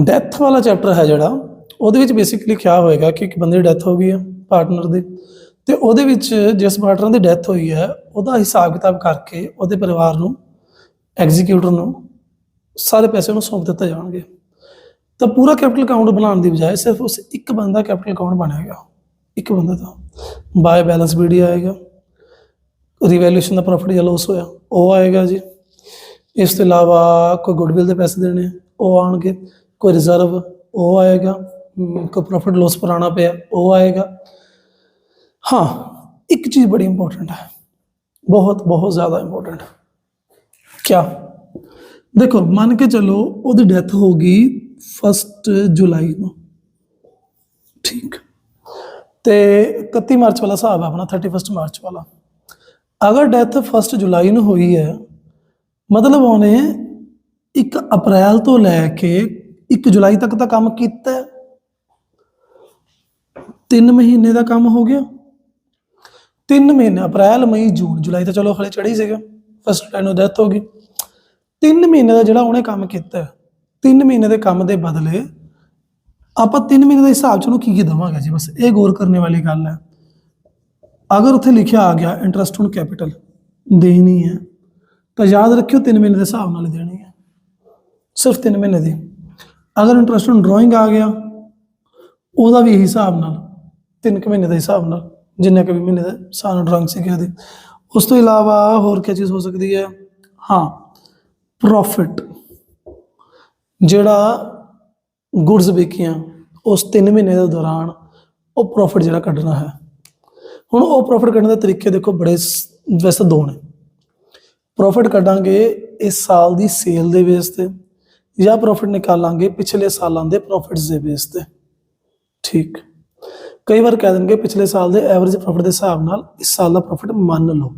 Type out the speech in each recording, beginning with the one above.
Death ਵਾਲਾ chapter ਹੈ ਜਿਹੜਾ, ਉਹਦੇ ਵਿੱਚ ਬੇਸਿਕਲੀ ਕਿਹਾ ਹੋਏਗਾ ਕਿ ਇੱਕ ਬੰਦੇ ਦੀ ਡੈਥ ਹੋ ਗਈ ਹੈ ਪਾਰਟਨਰ ਦੀ। ਤੇ ਉਹਦੇ ਵਿੱਚ ਜਿਸ ਪਾਰਟਨਰ ਦੀ ਡੈਥ ਹੋਈ ਹੈ, ਉਹਦਾ ਹਿਸਾਬ ਕਿਤਾਬ ਕਰਕੇ ਉਹਦੇ ਪਰਿਵਾਰ ਨੂੰ ਐਗਜ਼ੀਕਿਊਟਰ ਨੂੰ ਸਾਰੇ ਪੈਸੇ ਨੂੰ ਸੌਂਪ ਦਿੱਤੇ ਜਾਣਗੇ। ਤਾਂ ਪੂਰਾ ਕੈਪੀਟਲ ਅਕਾਊਂਟ ਬਣਾਉਣ ਦੀ ਬਜਾਏ ਸਿਰਫ ਉਸ ਇੱਕ ਬੰਦਾ ਕੈਪੀਟਲ ਅਕਾਊਂਟ ਬਣਾਏਗਾ ਇੱਕ ਬੰਦੇ ਦਾ। ਬਾਏ ਬੈਲੈਂਸ ਬੀਡੀ ਆਏਗਾ। ਰੀਵੈਲੂਏਸ਼ਨ ਦਾ ਪ੍ਰੋਫਿਟ ਜਾਂ ਲਾਸ ਹੋਇਆ। ਉਹ ਆਏਗਾ ਜੀ। ਇਸ ਤੋਂ ਇਲਾਵਾ ਕੋਈ ਗੁੱਡਵਿਲ ਦੇ ਪੈਸੇ ਦੇਣੇ, ਉਹ ਆਣਗੇ ਕੋਈ ਰਿਜ਼ਰਵ ਉਹ ਆਏਗਾ ਕੋਈ ਪ੍ਰੋਫਿਟ ਲਾਸ ਪੁਰਾਣਾ ਪਿਆ, ਉਹ ਆਏਗਾ। ਹਾਂ, ਇੱਕ ਚੀਜ਼ ਬੜੀ ਇੰਪੋਰਟੈਂਟ ਹੈ। ਬਹੁਤ ਬਹੁਤ ਜ਼ਿਆਦਾ ਇੰਪੋਰਟੈਂਟ ਕਿਆ? ਦੇਖੋ, ਮੰਨ ਕੇ ਚੱਲੋ ਉਹਦੀ ਡੈਥ ਹੋ ਗਈ 1 ਜੁਲਾਈ ਨੂੰ। ਠੀਕ। ਤੇ 31 ਮਾਰਚ ਵਾਲਾ ਹਿਸਾਬ ਹੈ ਆਪਣਾ 31 ਮਾਰਚ ਵਾਲਾ। ਅਗਰ ਡੈਥ 1 ਜੁਲਾਈ ਨੂੰ ਹੋਈ ਹੈ, ਮਤਲਬ ਉਹਨੇ 1 ਅਪ੍ਰੈਲ ਤੋਂ ਲੈ ਕੇ 1 ਜੁਲਾਈ ਤੱਕ ਦਾ ਕੰਮ ਕੀਤਾ ਹੈ। 3 ਮਹੀਨੇ ਦਾ ਕੰਮ ਹੋ ਗਿਆ। 3 ਮਹੀਨੇ, ਅਪ੍ਰੈਲ, ਮਈ, ਜੂਨ, ਜੁਲਾਈ ਤਾਂ ਚਲੋ ਹਲੇ ਚੜੀ ਸੀਗਾ। ਫਸਟ ਟਾਈਮ ਨੂੰ ਡੈਥ ਹੋ ਗਈ। 3 ਮਹੀਨੇ ਦਾ ਜਿਹੜਾ ਉਹਨੇ ਕੰਮ ਕੀਤਾ 3 ਮਹੀਨੇ ਦੇ ਕੰਮ ਦੇ ਬਦਲੇ ਆਪਾਂ 3 ਮਹੀਨੇ ਦੇ ਹਿਸਾਬ ਚ ਉਹਨੂੰ ਕੀ ਕੀ ਦੇਵਾਂਗੇ ਜੀ? ਬਸ ਇਹ ਗੌਰ ਕਰਨ ਵਾਲੀ ਗੱਲ ਹੈ। ਅਗਰ ਉੱਥੇ ਲਿਖਿਆ ਆ ਗਿਆ ਇੰਟਰਸਟ ਔਨ ਕੈਪੀਟਲ ਦੇਣੀ ਹੈ, ਤਾਂ ਯਾਦ ਰੱਖਿਓ 3 ਮਹੀਨੇ ਦੇ ਹਿਸਾਬ ਨਾਲ ਦੇਣੀ ਹੈ। ਸਿਰਫ 3 ਮਹੀਨੇ ਦੀ। ਅਗਰ ਇੰਟਰਸਟ ਔਨ ਡਰਾਇੰਗ ਆ ਗਿਆ, ਉਹਦਾ ਵੀ ਇਹੀ ਹਿਸਾਬ ਨਾਲ 3 ਮਹੀਨੇ ਦੇ ਹਿਸਾਬ ਨਾਲ, ਜਿੰਨੇ ਕੁ ਵੀ ਮਹੀਨੇ ਦੇ ਸਾਨੂੰ ਨਾਲ ਡਰਾਇੰਗ ਸਿੱਖਿਆ ਦੀ ਉਸ ਤੋਂ ਇਲਾਵਾ ਹੋਰ ਕੀ ਚੀਜ਼ ਹੋ ਸਕਦੀ ਹੈ? ਹਾਂ ਪ੍ਰੋਫਿਟ ਜਿਹੜਾ ਗੁੱਡਸ ਵਿਕੀਆਂ, ਉਸ 3 ਮਹੀਨੇ ਦੇ ਦੌਰਾਨ ਉਹ ਪ੍ਰੋਫਿਟ ਜਿਹੜਾ ਕੱਢਣਾ ਹੈ। ਹੁਣ ਉਹ ਪ੍ਰੋਫਿਟ ਕੱਢਣ ਦੇ ਤਰੀਕੇ ਦੇਖੋ ਬੜੇ ਵੈਸੇ ਦੋ ਨੇ। ਪ੍ਰੋਫਿਟ ਕੱਢਾਂਗੇ ਇਸ ਸਾਲ ਦੀ ਸੇਲ ਦੇ ਬੇਸ ਤੇ ਜਾਂ ਪ੍ਰੋਫਿਟ ਨਿਕਾਲਾਂਗੇ ਪਿਛਲੇ ਸਾਲਾਂ ਦੇ ਪ੍ਰੋਫਿਟਸ ਦੇ ਬੇਸ ਤੇ। ਠੀਕ। ਕਈ ਵਾਰ ਕਹਿ ਦੇਣਗੇ ਪਿਛਲੇ ਸਾਲ ਦੇ ਐਵਰੇਜ ਪ੍ਰੋਫਿਟ ਦੇ ਹਿਸਾਬ ਨਾਲ ਇਸ ਸਾਲ ਦਾ ਪ੍ਰੋਫਿਟ ਮੰਨ ਲਓ।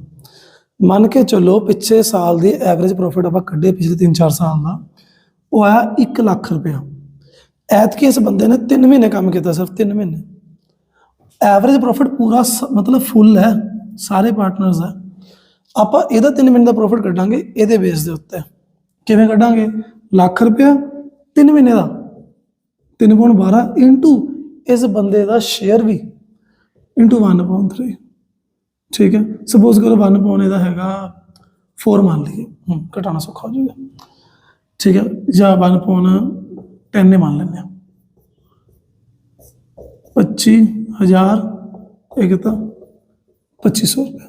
ਮੰਨ ਕੇ ਚੱਲੋ ਪਿਛਲੇ ਸਾਲ ਦੀ ਐਵਰੇਜ ਪ੍ਰੋਫਿਟ ਆਪਾਂ ਕੱਢੇ ਪਿਛਲੇ 3-4 ਸਾਲ ਦਾ, ਉਹ ਆਇਆ 1 ਲੱਖ ਰੁਪਇਆ। ਐਤਕੀ ਇਸ ਬੰਦੇ ਨੇ 3 ਮਹੀਨੇ ਕੰਮ ਕੀਤਾ ਸਿਰਫ 3 ਮਹੀਨੇ। ਐਵਰੇਜ ਪ੍ਰੋਫਿਟ ਪੂਰਾ ਸ- ਮਤਲਬ ਫੁੱਲ ਹੈ, ਸਾਰੇ ਪਾਰਟਨਰਸ ਹੈ। ਆਪਾਂ ਇਹਦਾ 3 ਮਹੀਨੇ ਦਾ ਪ੍ਰੋਫਿਟ ਕੱਢਾਂਗੇ, ਇਹਦੇ ਬੇਸ ਦੇ ਉੱਤੇ। ਕਿਵੇਂ ਕੱਢਾਂਗੇ? ਲੱਖ ਰੁਪਇਆ 3 ਮਹੀਨੇ ਦਾ। 3.12 ਇਨਟੂ ਇਸ ਬੰਦੇ ਦਾ ਸ਼ੇਅਰ ਵੀ ਇਨਟੂ 1.3 ਠੀਕ ਹੈ। ਸਪੋਜ਼ ਕਰੋ 1 ਇਹਦਾ ਹੈਗਾ 4 ਮੰਨ ਲਈਏ। ਹੂੰ, ਘਟਾਉਣਾ ਸੌਖਾ ਹੋ ਜਾਊਗਾ। ਠੀਕ ਹੈ। ਜਾਂ 1 10 ਨੇ ਮੰਨ ਲੈਂਦੇ ਹਾਂ। 25000 ਇੱਕ ਤਾਂ 2500 ਰੁਪਏ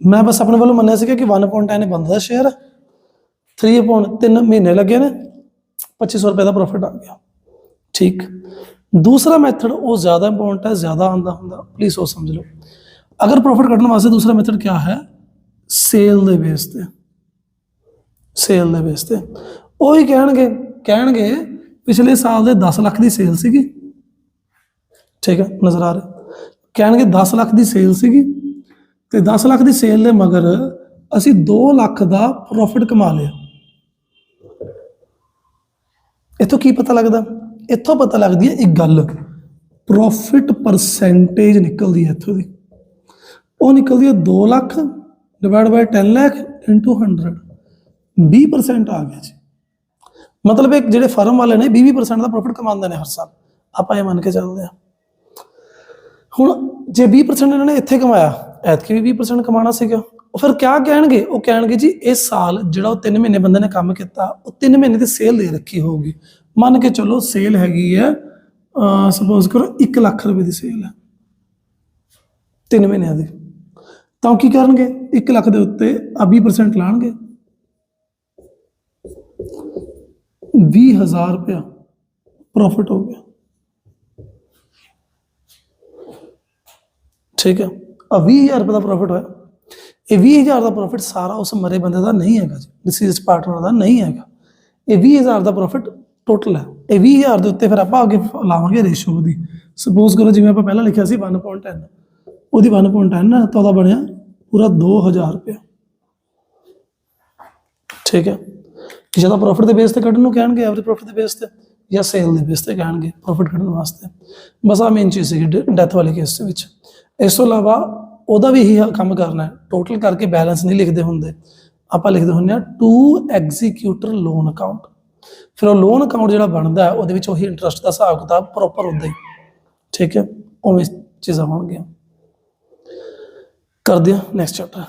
ਮੈਂ ਬਸ ਆਪਣੇ ਵੱਲੋਂ ਮੰਨਿਆ ਸੀਗਾ ਕਿ 1.10 ਇਹ ਬੰਦਾ ਦਾ ਸ਼ੇਅਰ ਹੈ 3.3 ਮਹੀਨੇ ਲੱਗੇ ਨੇ 2500 ਰੁਪਏ ਦਾ ਪ੍ਰੋਫਿਟ ਆ ਗਿਆ। ਠੀਕ। ਦੂਸਰਾ ਮੈਥਡ ਉਹ ਜ਼ਿਆਦਾ ਇੰਪੋਰਟੈਂਟ ਹੈ, ਜ਼ਿਆਦਾ ਆਂਦਾ ਹੁੰਦਾ ਪਲੀਜ਼ ਉਹ ਸਮਝ ਲਓ। ਅਗਰ ਪ੍ਰੋਫਿਟ ਕੱਢਣ ਵਾਸਤੇ ਦੂਸਰਾ ਮੈਥਡ ਕੀ ਹੈ? ਸੇਲ ਦੇ ਬੇਸ ਤੇ। ਸੇਲ ਦੇ ਬੇਸ ਤੇ। ਉਹ ਹੀ ਕਹਿਣਗੇ ਕਹਿਣਗੇ, ਪਿਛਲੇ ਸਾਲ ਦੇ 10 ਲੱਖ ਦੀ ਸੇਲ ਸੀਗੀ। ਠੀਕ ਹੈ, ਨਜ਼ਰ ਆ ਰਿਹਾ। ਕਹਿਣਗੇ 10 ਲੱਖ ਦੀ ਸੇਲ ਸੀਗੀ। ਤੇ 10 ਲੱਖ ਦੀ ਸੇਲ ਦੇ ਮਗਰ ਅਸੀਂ 2 ਲੱਖ ਦਾ ਪ੍ਰੋਫਿਟ ਕਮਾ ਲਿਆ। ਇੱਥੋਂ ਕੀ ਪਤਾ ਲੱਗਦਾ? ਇੱਥੋਂ ਪਤਾ ਲੱਗਦੀ ਹੈ ਇੱਕ ਗੱਲ। ਪ੍ਰੋਫਿਟ ਪਰਸੈਂਟੇਜ ਨਿਕਲਦੀ ਹੈ ਇੱਥੋਂ ਦੀ। ਉਹ ਨਿਕਲਦੀ ਹੈ 2 lakh divide by 10 lakh into 100 20% ਆ ਗਿਆ ਜੀ। ਮਤਲਬ ਇੱਕ ਜਿਹੜੇ ਫਰਮ ਵਾਲੇ ਨੇ 20% ਦਾ ਪ੍ਰੋਫਿਟ ਕਮਾਉਂਦੇ ਨੇ ਹਰ ਸਾਲ। ਆਪਾਂ ਇਹ ਮੰਨ ਕੇ ਚੱਲਦੇ ਹਾਂ। ਹੁਣ ਜੇ 20% ਇਹਨਾਂ ਨੇ ਇੱਥੇ ਕਮਾਇਆ, ਐਤਕੀ ਵੀ 20% ਕਮਾਉਣਾ ਸੀਗਾ। ਉਹ ਫਿਰ ਕਿਆ ਕਹਿਣਗੇ? ਉਹ ਕਹਿਣਗੇ ਜੀ ਇਸ ਸਾਲ ਜਿਹੜਾ ਉਹ 3 ਮਹੀਨੇ ਬੰਦੇ ਨੇ ਕੰਮ ਕੀਤਾ, ਉਹ 3 ਮਹੀਨੇ ਦੀ ਸੇਲ ਦੇ ਰੱਖੀ ਹੋਊਗੀ। ਮੰਨ ਕੇ ਚਲੋ ਸੇਲ ਹੈਗੀ ਹੈ ਸਪੋਜ਼ ਕਰੋ 1 ਲੱਖ ਰੁਪਏ ਦੀ ਸੇਲ ਹੈ। 3 ਮਹੀਨਿਆਂ ਦੀ। ਤਾਂ ਉਹ ਕੀ ਕਰਨਗੇ? 1 ਲੱਖ ਦੇ ਉੱਤੇ ਆ 20% ਲਾਣਗੇ। 20000 ਰੁਪਇਆ ਪ੍ਰੋਫਿਟ ਹੋ ਗਿਆ। ਠੀਕ ਹੈ? ਆ 20000 ਰੁਪਏ ਦਾ ਪ੍ਰੋਫਿਟ ਹੋਇਆ। ਇਹ 20000 ਦਾ ਪ੍ਰੋਫਿਟ ਸਾਰਾ ਉਸ ਮਰੇ ਬੰਦੇ ਦਾ ਨਹੀਂ ਹੈਗਾ ਜੀ ਡਿਸੀਜ਼ਡ ਪਾਰਟਨਰ ਦਾ ਨਹੀਂ ਹੈਗਾ। ਇਹ 20000 ਦਾ ਪ੍ਰੋਫਿਟ ਟੋਟਲ ਹੈ। ਇਹ 20000 ਦੇ ਉੱਤੇ ਫਿਰ ਆਪਾਂ ਅੱਗੇ ਲਾਵਾਂਗੇ ਰੇਸ਼ੋ ਦੀ ਸਪੋਜ਼ ਕਰੋ ਜਿਵੇਂ ਆਪਾਂ ਪਹਿਲਾਂ ਲਿਖਿਆ ਸੀ 1.10 ਉਹਦੀ 1.10 ਤਾਂ ਉਹਦਾ ਬਣਿਆ ਪੂਰਾ 2000 ਰੁਪਏ ਠੀਕ ਹੈ? ਜਾਂ ਤਾਂ ਪ੍ਰੋਫਿਟ ਦੇ ਬੇਸ ਤੇ ਕੱਢਣ ਨੂੰ ਕਹਿਣਗੇ ਐਵਰੇਜ ਪ੍ਰੋਫਿਟ ਦੇ ਬੇਸ ਤੇ, ਜਾਂ ਸੇਲ ਦੇ ਬੇਸ ਤੇ ਕਹਿਣਗੇ ਪ੍ਰੋਫਿਟ ਕੱਢਣ ਵਾਸਤੇ। ਬਸ ਆ ਮੇਨ ਚੀਜ਼ ਸੀ ਡੈਥ ਵਾਲੇ ਕੇਸ ਦੇ ਵਿੱਚ। ਇਸ ਤੋਂ ਇਲਾਵਾ ਉਹਦਾ ਵੀ ਇਹੀ ਕੰਮ ਕਰਨਾ ਹੈ। ਟੋਟਲ ਕਰਕੇ ਬੈਲੈਂਸ ਨਹੀਂ ਲਿਖਦੇ ਹੁੰਦੇ। ਆਪਾਂ ਲਿਖਦੇ ਹੁੰਦੇ ਆ ਟੂ ਐਗਜ਼ੀਕਿਊਟਰ ਲੋਨ ਅਕਾਊਂਟ ਫਿਰ ਉਹ ਲੋਨ ਅਕਾਊਂਟ ਜਿਹੜਾ ਬਣਦਾ ਉਹਦੇ ਵਿੱਚ ਉਹੀ ਇੰਟਰਸਟ ਦਾ ਹਿਸਾਬ ਕਿਤਾਬ ਪ੍ਰੋਪਰ ਹੁੰਦਾ। ਹੀ ਠੀਕ ਹੈ? ਉਵੇਂ ਚੀਜ਼ਾਂ ਹੋਣਗੀਆਂ। ਕਰਦੇ ਹਾਂ ਨੈਕਸਟ ਚੈਪਟਰ